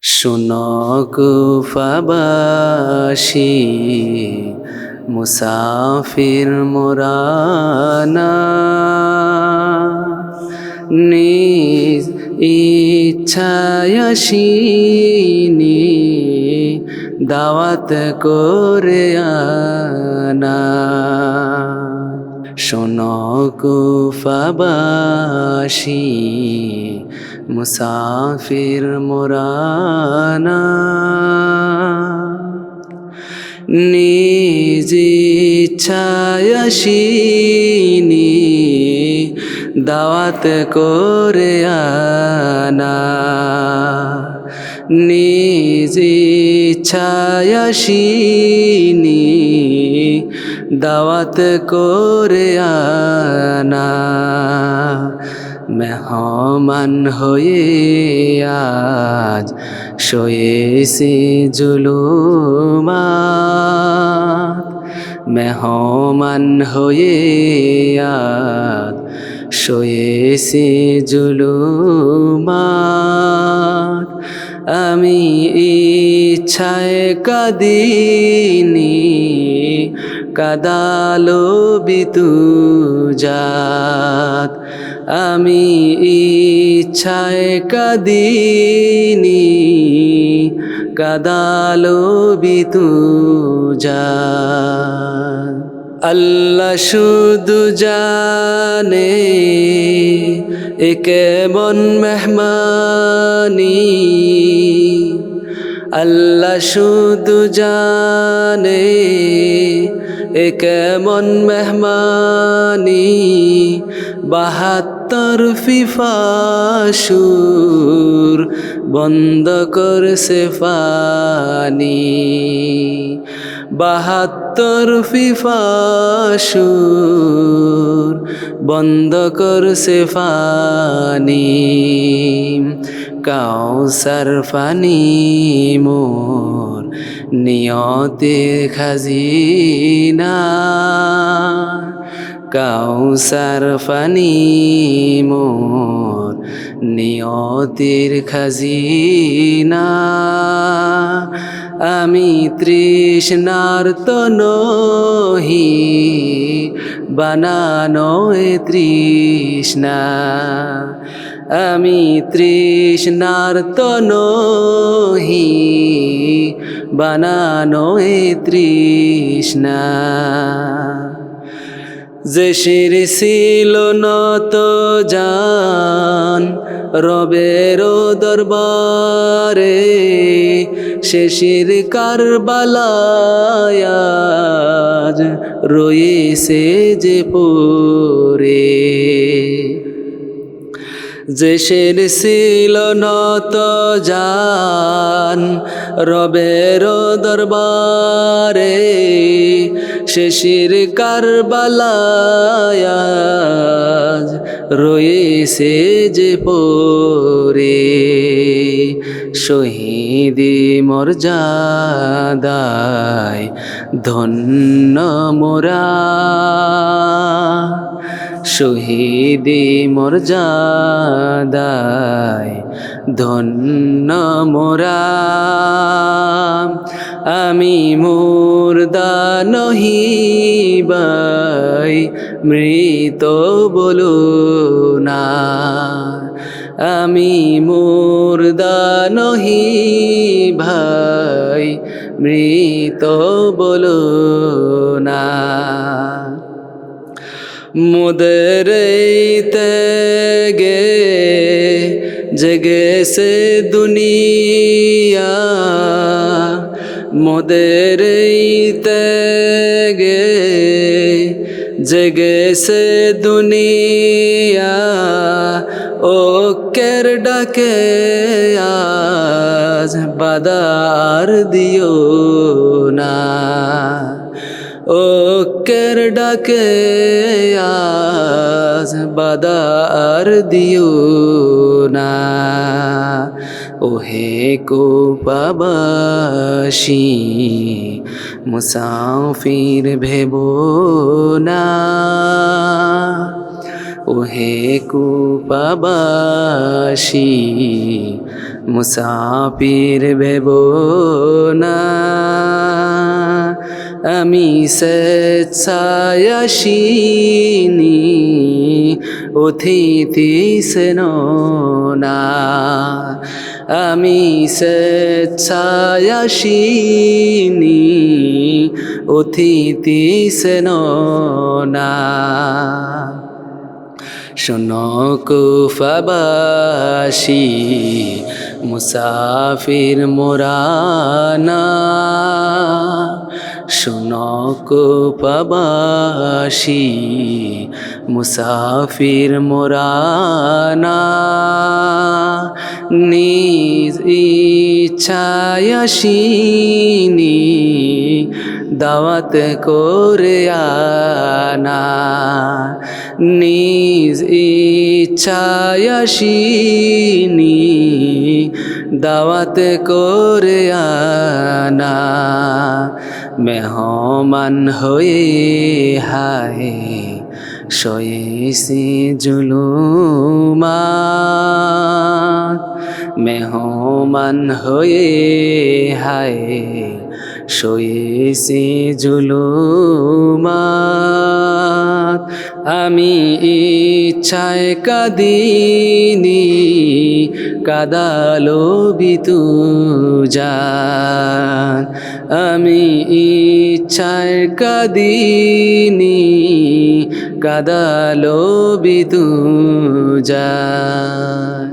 সুনকুফাবাসী মুসাফির মোরানা। নিজ ইচ্ছায়াসিনী দাওয়াত করে আনা। শোনকুফাবাসী মুসাফির মোরানা। নিজ ইচ্ছায়াসিনী দাওয়াত করে আনা। নিজ ইচ্ছায়াসিনী দাওয়াত করে আনা। মেহমান হয়ে আজ শোয়েছে জুলুমাত। মেহমান হয়ে আজ শোয়েছে জুলুমাত। আমি ইচ্ছায় কাদিনী কাদালো বিতু জাত। আমি ইচ্ছায় কাদিনী, কাদালো বিতু জাত। আল্লাহ শুধু জানে এ কেমন মেহমানি। আল্লাহ শুধু জানে এ কেমন মেহমানি? বাহাত্তর ফিফাসুর বন্ধ করছে ফানি। বাহাত্তর ফিফাসুর বন্ধ করছে ফানি। কাউসার ফানি মোর নিয়তে খাজিনা। কাউসার ফানি মোর নিয়তির খাজিনা। আমি তৃষ্ণার নহি বানানো তৃষ্ণা। আমি তৃষ্ণার নহি বানানো এ তৃষ্ণা। যে শির ছিল নত জান, রবের দরবারে সে শির কারবালায়াজ রয়েছে যে পরে। যে শের ছিল নত জান, রবের দরবারে শেষের কারবালায়াজ রয়েছে যে পরে। শহীদি মর্যাদায় ধন্য মোরা। শহীদি মর্যাদায় ধন্য মোরা। আমি মুর্দা নহি বাই, মৃত বলো না। আমি মুর্দা নহি ভাই, মৃত বলো না। মোদের গে, জগে সে দুনিয়া। মোদের গে, জগে সে দুনিয়া। ও কের ডাকে আজ বাদার দিও না। ও কের ডাকে আজ বাদার দিও না। ওহে কো পাবাসী মুসাফির ভেব না। ওহে কুপাবাসী, মুসাফির ভেব না। আমি স্বেচ্ছায়াসিনী অতিথি সেন আমি স্বেচ্ছায়াসিনী অতিথি সেন না শোনো কুফাবাসী মুসাফির মোরানা। শোনো কুফাবাসী মুসাফির মোরানা। নিজ ইচ্ছায়াসিনী দাওয়াত করে আনা। নিজ ইচ্ছায়াসিনী দাওয়াত করে আনা। মেহমান হয়ে হায় শয়েছি জুলুমা মেহমান হয়ে হায় শয়েছি জুলুমাত আমি ইচ্ছায় কাদিনি কাদালো বিতু যান আমি ইচ্ছায় কাদিনি কাদালো বিতু যান